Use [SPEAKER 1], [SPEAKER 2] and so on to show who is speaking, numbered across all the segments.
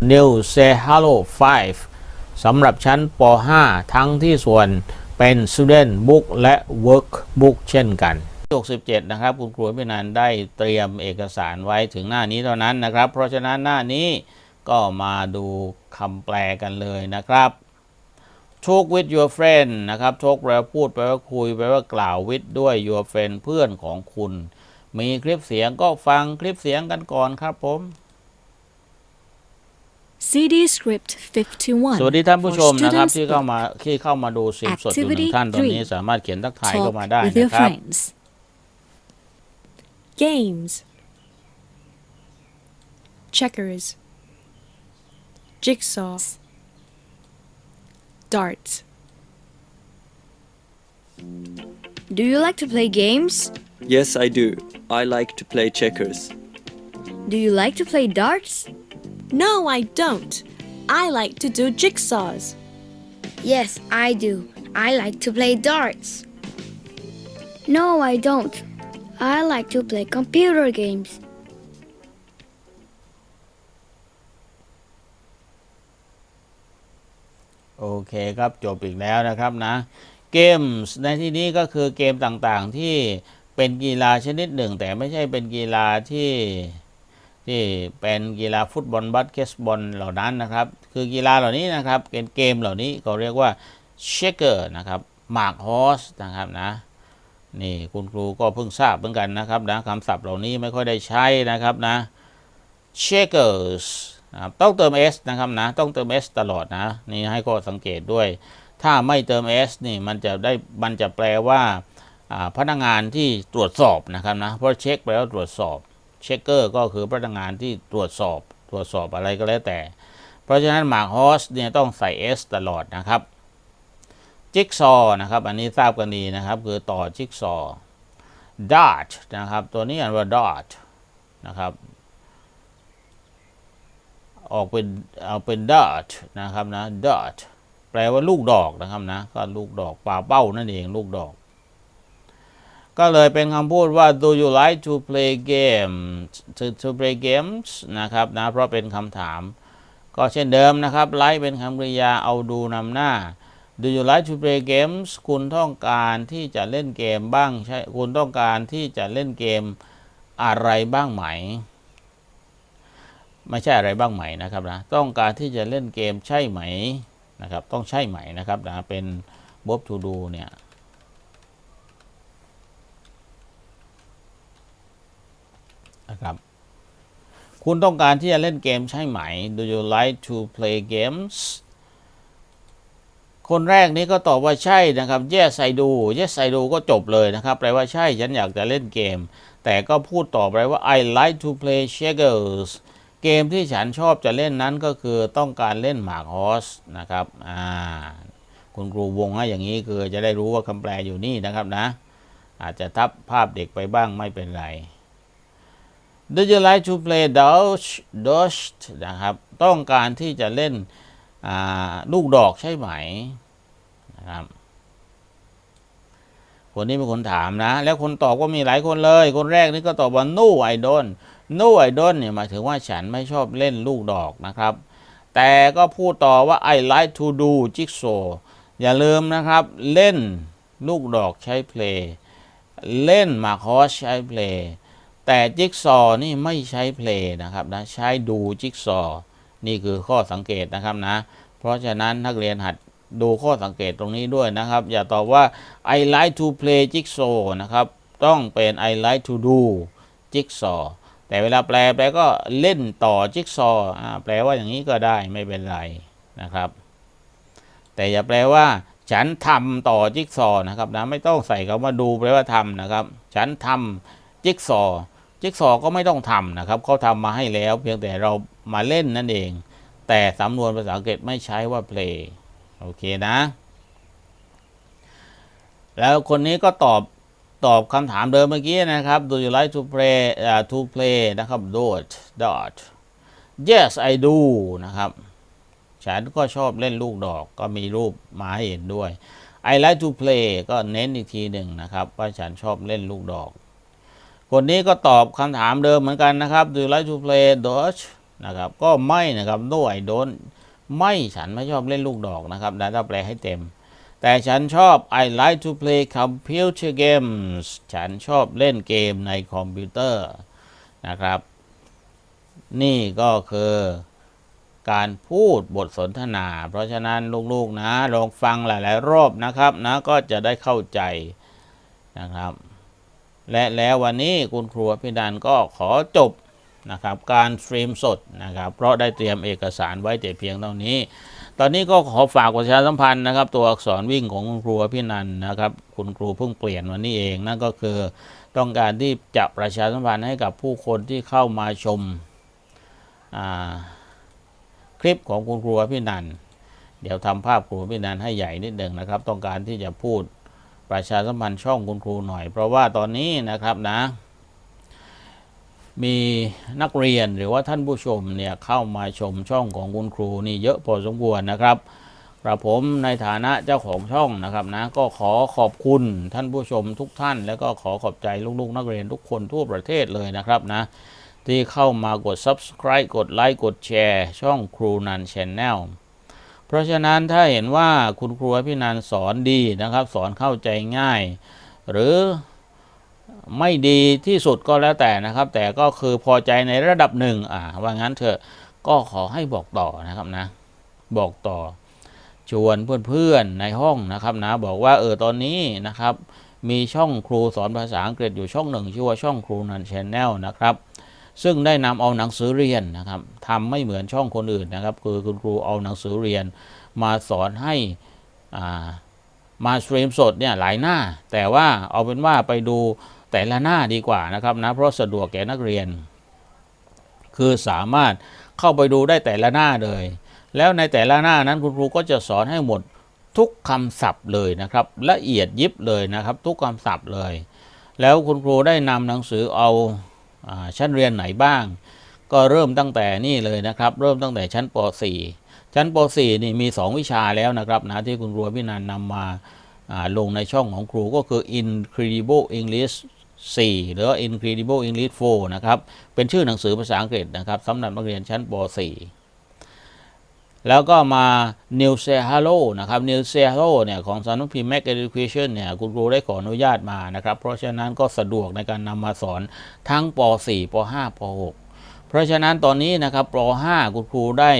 [SPEAKER 1] New Say Hello 5 สำหรับชั้นป .5 ทั้งที่ส่วนเป็น Student Book และ Workbook เช่นกัน67นะครับ คุณครูพินันได้เตรียมเอกสารไว้ถึงหน้านี้เท่านั้นนะครับ เพราะฉะนั้นหน้านี้ก็มาดูคำแปลกันเลยนะครับ talk with your friend นะครับ talk แปลว่าพูดแปลว่าคุยแปลว่ากล่าว with ด้วย your friend เพื่อนของคุณ มีคลิปเสียงก็ฟังคลิปเสียงกันก่อนครับผม
[SPEAKER 2] CD script 51.
[SPEAKER 1] สวัสดีท่านผู้ชม
[SPEAKER 2] for
[SPEAKER 1] นะครับ
[SPEAKER 2] students
[SPEAKER 1] ที่เข้ามาที่เข้ามาดูสิบสดอยู่หนึ่ง
[SPEAKER 2] Activity
[SPEAKER 1] ท่านตอนนี้
[SPEAKER 2] three
[SPEAKER 1] สามารถเขียนทักทาย
[SPEAKER 2] Talk
[SPEAKER 1] เข้ามาได้
[SPEAKER 2] with
[SPEAKER 1] นะ
[SPEAKER 2] your
[SPEAKER 1] ครับ
[SPEAKER 2] friends. Games. Checkers. Jigsaws. Darts.
[SPEAKER 3] Do you like to play games?
[SPEAKER 4] Yes, I do. I like to play checkers.
[SPEAKER 3] Do you like to play darts?
[SPEAKER 5] No, I don't. I like to do jigsaws.
[SPEAKER 3] Yes, I do. I like to play darts. No, I don't. I like to play computer games.
[SPEAKER 1] โอเคครับจบอีกแล้วนะครับนะเกมส์ในที่นี้ก็คือเกมต่างๆที่เป็นกีฬาชนิดหนึ่ง แต่ไม่ใช่เป็นกีฬาที่ ที่เป็นกีฬาฟุตบอลบาสเกตบอลเหล่านั้นนะครับ คือกีฬาเหล่านี้นะครับเป็นเกมเหล่านี้เขาเรียกว่าเชคเกอร์นะครับหมากฮอสนะครับนะนี่คุณครูก็เพิ่งทราบเหมือนกันนะครับนะคำศัพท์เหล่านี้ไม่ค่อยได้ใช้นะครับนะ checkers นะครับต้องเติม s นะครับนะต้องเติม s ตลอดนะนี่ให้ข้อสังเกตด้วย ถ้าไม่เติม s นี่มันจะได้มันจะแปลว่าอ่าพนักงานที่ตรวจสอบนะครับนะเพราะเช็คแปลว่าตรวจสอบ เช็คเกอร์ก็คือพนักงานที่ตรวจสอบตรวจสอบอะไรก็แล้วแต่ เพราะฉะนั้นหมากฮอสเนี่ยต้องใส่ s ตลอดนะครับ จิ๊กซอนะครับ อันนี้ทราบกันดีนะครับ คือต่อจิ๊กซอ dart นะครับ ตัวนี้อ่านว่า dart นะครับ ออกเป็นเอาเป็น dart นะครับนะ dart แปลว่าลูกดอกนะครับนะก็ลูกดอกป่าเป้านั่นเองลูกดอก ก็เลยเป็นคำพูดว่า do you like to play games to, to play games นะครับนะเพราะเป็นคำถาม ก็เช่นเดิมนะครับ like เป็นคำกริยาเอาดูนำหน้า do you like to play games คุณต้องการที่จะเล่นเกมบ้างใช่คุณต้องการที่จะเล่นเกมอะไรบ้างไหม ไม่ใช่อะไรบ้างไหมนะครับนะต้องการที่จะเล่นเกมใช่ไหมนะครับต้องใช่ไหมนะครับนะเป็น verb to do เนี่ย นะครับ คุณต้องการที่จะเล่นเกมใช่ไหม Do you like to play games คนแรกนี้ก็ตอบว่าใช่นะครับ Yes I do Yes I do ก็จบเลยนะครับ แปลว่าใช่ ฉันอยากจะเล่นเกม แต่ก็พูดต่อไปว่า I like to play checkers เกมที่ฉันชอบจะเล่นนั้นก็คือต้องการเล่นหมากฮอสนะครับ อ่า คุณครูวงให้อย่างนี้คือจะได้รู้ว่าคำแปลอยู่นี่นะครับนะ อาจจะทับภาพเด็กไปบ้างไม่เป็นไร Do you like to play Dodge Dodge นะครับ ต้องการที่จะเล่นลูกดอกใช่ไหมนะครับ คนนี้เป็นคนถามนะ แล้วคนตอบก็มีหลายคนเลย คนแรกนี่ก็ตอบว่า no I don't no I don't เนี่ยหมายถึงว่าฉันไม่ชอบเล่นลูกดอกนะครับ แต่ก็พูดต่อว่า I like to do jigsaw อย่าลืมนะครับ เล่นลูกดอกใช้เพลงเล่นมาคอสใช้เพลง แต่จิ๊กซอนี่ไม่ใช้เพลงนะครับนะใช้ดูจิ๊กซอนี่คือข้อสังเกตนะครับนะ เพราะฉะนั้นนักเรียนหัดดูข้อสังเกตตรงนี้ด้วยนะครับ อย่าตอบว่า I like to play jigsaw นะครับ ต้องเป็น I like to do jigsaw แต่เวลาแปลแปลก็เล่นต่อจิ๊กซอว์อ่าแปลว่าอย่างนี้ก็ได้ไม่เป็นไรนะครับ แต่อย่าแปลว่า ฉันทำต่อจิ๊กซอว์นะครับนะไม่ต้องใส่คำว่าดูแปลว่าทำนะครับ ฉันทำจิ๊กซอ จิ๊กซอก็ไม่ต้องทำนะครับเขาทำมาให้แล้วเพียงแต่เรามาเล่นนั่นเอง แต่สำนวนภาษาอังกฤษไม่ใช้ว่า play โอเคนะ แล้วคนนี้ก็ตอบตอบคำถามเดิมเมื่อกี้นะครับ do you like to play uh, to play นะครับ dot dot yes I do นะครับฉันก็ชอบเล่นลูกดอกก็มีรูปมาให้เห็นด้วย I like to play ก็เน้นอีกทีหนึ่งนะครับ ว่าฉันชอบเล่นลูกดอก คนนี้ก็ตอบคำถามเดิมเหมือนกันนะครับ do you like to play dodge นะครับ ก็ไม่นะครับ no I don't ไม่ฉันไม่ชอบเล่นลูกดอกนะครับนะถ้าแปลให้เต็ม แต่ฉันชอบ I like to play computer games ฉันชอบเล่นเกมในคอมพิวเตอร์นะครับ นี่ก็คือการพูดบทสนทนา เพราะฉะนั้นลูกๆนะลองฟังหลาย ๆ รอบนะครับนะก็จะได้เข้าใจนะครับ และแล้ววันนี้คุณครูพิดันก็ขอจบนะครับการสตรีมสดนะครับเพราะได้เตรียมเอกสารไว้แต่เพียงเท่านี้ ตอนนี้ก็ขอฝากประชาสัมพันธ์นะครับ ตัวอักษรวิ่งของคุณครูพินันนะครับ คุณครูเพิ่งเปลี่ยนวันนี้เองนั่นก็คือต้องการที่จะประชาสัมพันธ์ให้กับผู้คนที่เข้ามาชมาคลิปของคุณครูพินันเดี๋ยวทำภาพครูพินันให้ใหญ่นิดหนึ่งนะครับ ต้องการที่จะพูด ประชาสัมพันธ์ช่องคุณครูหน่อย เพราะว่าตอนนี้นะครับนะ มีนักเรียนหรือว่าท่านผู้ชมเนี่ยเข้ามาชมช่องของคุณครูนี่เยอะพอสมควรนะครับกระผมในฐานะเจ้าของช่องนะครับนะก็ขอขอบคุณท่านผู้ชมทุกท่าน แล้วก็ขอขอบใจลูกๆ นักเรียนทุกคนทั่วประเทศเลยนะครับนะที่เข้ามากด subscribe กดไลค์กดแชร์ ช่องครูนันชแนล เพราะฉะนั้นถ้าเห็นว่าคุณครูพี่นันสอนดีนะครับ สอนเข้าใจง่าย หรือไม่ดีที่สุดก็แล้วแต่นะครับ แต่ก็คือพอใจในระดับหนึ่งอ่าว่างั้นเถอะก็ขอให้บอกต่อนะครับนะ บอกต่อ ชวนเพื่อนๆในห้องนะครับนะ บอกว่าเออตอนนี้นะครับ มีช่องครูสอนภาษาอังกฤษอยู่ช่องหนึ่งชื่อว่าช่องครูนันชแนลนะครับ ซึ่งได้นำเอาหนังสือเรียนนะครับทำไม่เหมือนช่องคนอื่นนะครับ คือคุณครูเอาหนังสือเรียนมาสอนให้อ่ามาสตรีมสดเนี่ยหลายหน้า แต่ว่าเอาเป็นว่าไปดูแต่ละหน้าดีกว่านะครับนะเพราะสะดวกแก่นักเรียน คือสามารถเข้าไปดูได้แต่ละหน้าเลย แล้วในแต่ละหน้านั้นคุณครูก็จะสอนให้หมดทุกคำศัพท์เลยนะครับ ละเอียดยิบเลยนะครับ ทุกคำศัพท์เลย แล้วคุณครูได้นำหนังสือเอา ชั้นเรียนไหนบ้าง ก็เริ่มตั้งแต่นี่เลยนะครับ เริ่มตั้งแต่ชั้นป .4 ชั้นป .4 นี่มี 2 วิชาแล้วนะครับนะที่คุณรัวพินันนำมาลงในช่องของครูก็คือ Incredible English 4 หรือ Incredible English 4 นะครับ เป็นชื่อหนังสือภาษาอังกฤษนะครับสำหรับนักเรียนชั้นป .4 แล้วก็มา New s e h a l o นะครับ New s e h a l o เนี่ยของสำนักพิมพ์ Mac Education เนี่ยคุณครูได้ขออนุญาตมานะครับ เพราะฉะนั้นก็สะดวกในการนำมาสอนทั้งป .4 ป .5 ป .6 เพราะฉะนั้นตอนนี้นะครับป .5 คุณครูได้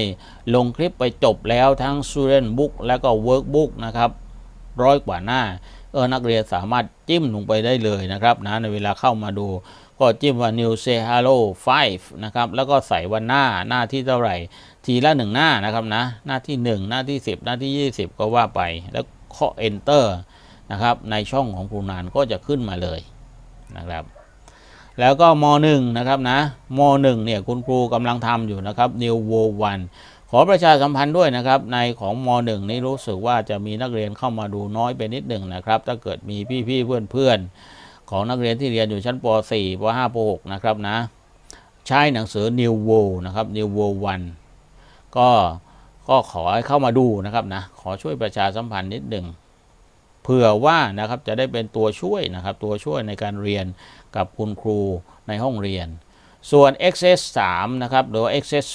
[SPEAKER 1] ลงคลิปไปจบแล้วทั้ง Student Book และก็ Workbook นะครับร้อยกว่าหน้าเออนักเรียนสามารถจิ้มลงไปได้เลยนะครับนะในเวลาเข้ามาดู ก็จิ้มว่า new say hello 5 นะครับ แล้วก็ใส่วันหน้าหน้าที่เท่าไหร่ ทีละหนึ่งหน้านะครับนะหน้าที่ 1 หน้าที่ 10 หน้าที่ 20 ก็ว่าไป แล้วข้อ enter นะครับในช่องของครูนานก็จะขึ้นมาเลยนะครับ แล้วก็ม .1 นะครับนะม .1 เนี่ยคุณครูกำลังทำอยู่นะครับ New World 1ขอประชาสัมพันธ์ด้วยนะครับ ในของม .1 นี้รู้สึกว่าจะมีนักเรียนเข้ามาดูน้อยไปนิดหนึ่งนะครับ ถ้าเกิดมีพี่ๆเพื่อนๆ ของนักเรียนที่เรียนอยู่ชั้นป .4 ป .5 ป .6 นะครับนะใช้หนังสือ New World นะครับ New World 1 ก็ก็ขอให้เข้ามาดูนะครับนะขอช่วยประชาสัมพันธ์นิดหนึ่งเผื่อว่านะครับจะได้เป็นตัวช่วยนะครับ ตัวช่วยในการเรียนกับคุณครูในห้องเรียน ส่วน Access 3นะครับหรือว่า Access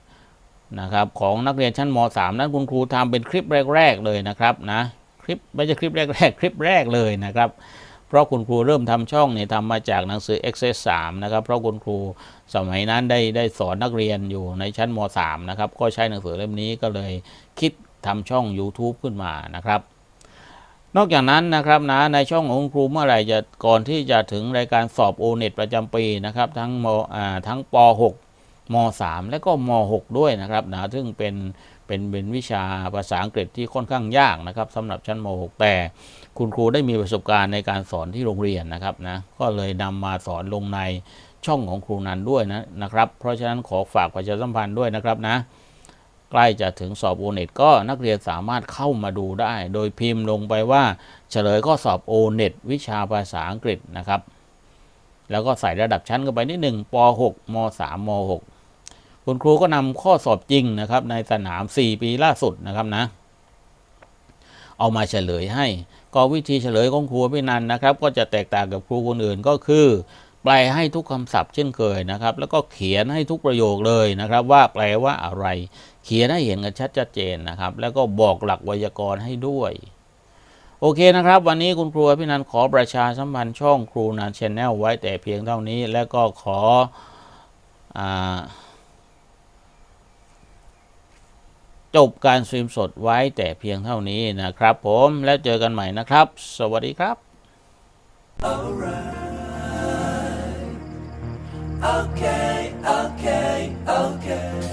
[SPEAKER 1] 3นะครับของนักเรียนชั้นม .3 นั้นคุณครูทำเป็นคลิปแรก ๆ เลยนะครับนะคลิปไม่ใช่คลิปแรก ๆ คลิปแรกเลยนะครับ ราะคุณครูเริ่มทำช่องเนี่ยทำมาจากหนังสือ Access 3นะครับ เพราะคุณครูสมัยนั้นได้ได้สอนนักเรียนอยู่ในชั้นม .3 นะครับ ก็ใช้หนังสือเล่มนี้ก็เลยคิดทำช่อง YouTube ขึ้นมานะครับ นอกจากนั้นนะครับนะในช่องของคุณครูเมื่อไหร่จะก่อนที่จะถึงรายการสอบ o n e t ประจำปีนะครับ ทั้งมอ่าทั้งป .6 ม .3 และก็ม .6 ด้วยนะครับนะซึ่งเป็น เป็นเป็นวิชาภาษาอังกฤษที่ค่อนข้างยากนะครับสำหรับชั้นม .6 แต่คุณครูได้มีประสบการณ์ในการสอนที่โรงเรียนนะครับนะก็เลยนำมาสอนลงในช่องของครูนันด้วยนะนะครับ เพราะฉะนั้นขอฝากประชาสัมพันธ์ด้วยนะครับนะใกล้จะถึงสอบ o n e t ก็นักเรียนสามารถเข้ามาดูได้ โดยพิมพ์ลงไปว่า เฉลยข้อสอบ o n e t วิชาภาษาอังกฤษนะครับ แล้วก็ใส่ระดับชั้นกันไปนิดหนึ่งป .6 ม .3 ม .6 คุณครูก็นำข้อสอบจริงนะครับ ในสนาม 4 ปีล่าสุดนะครับนะ เอามาเฉลยให้ ก็วิธีเฉลยของครูพี่นันนะครับ ก็จะแตกต่างกับครูคนอื่นก็คือ แปลให้ทุกคำศัพท์เช่นเคยนะครับ แล้วก็เขียนให้ทุกประโยคเลยนะครับ ว่าแปลว่าอะไร เขียนให้เห็นกันชัดเจนนะครับ แล้วก็บอกหลักไวยากรณ์ให้ด้วยโอเคนะครับ วันนี้คุณครูพี่นันขอประชาสัมพันธ์ช่องครูนันชแนลไว้แต่เพียงเท่านี้ แล้วก็ขออา จบการสตรีมสดไว้แต่เพียงเท่านี้นะครับผมแล้วเจอกันใหม่นะครับ สวัสดีครับ
[SPEAKER 6] okay, okay, okay.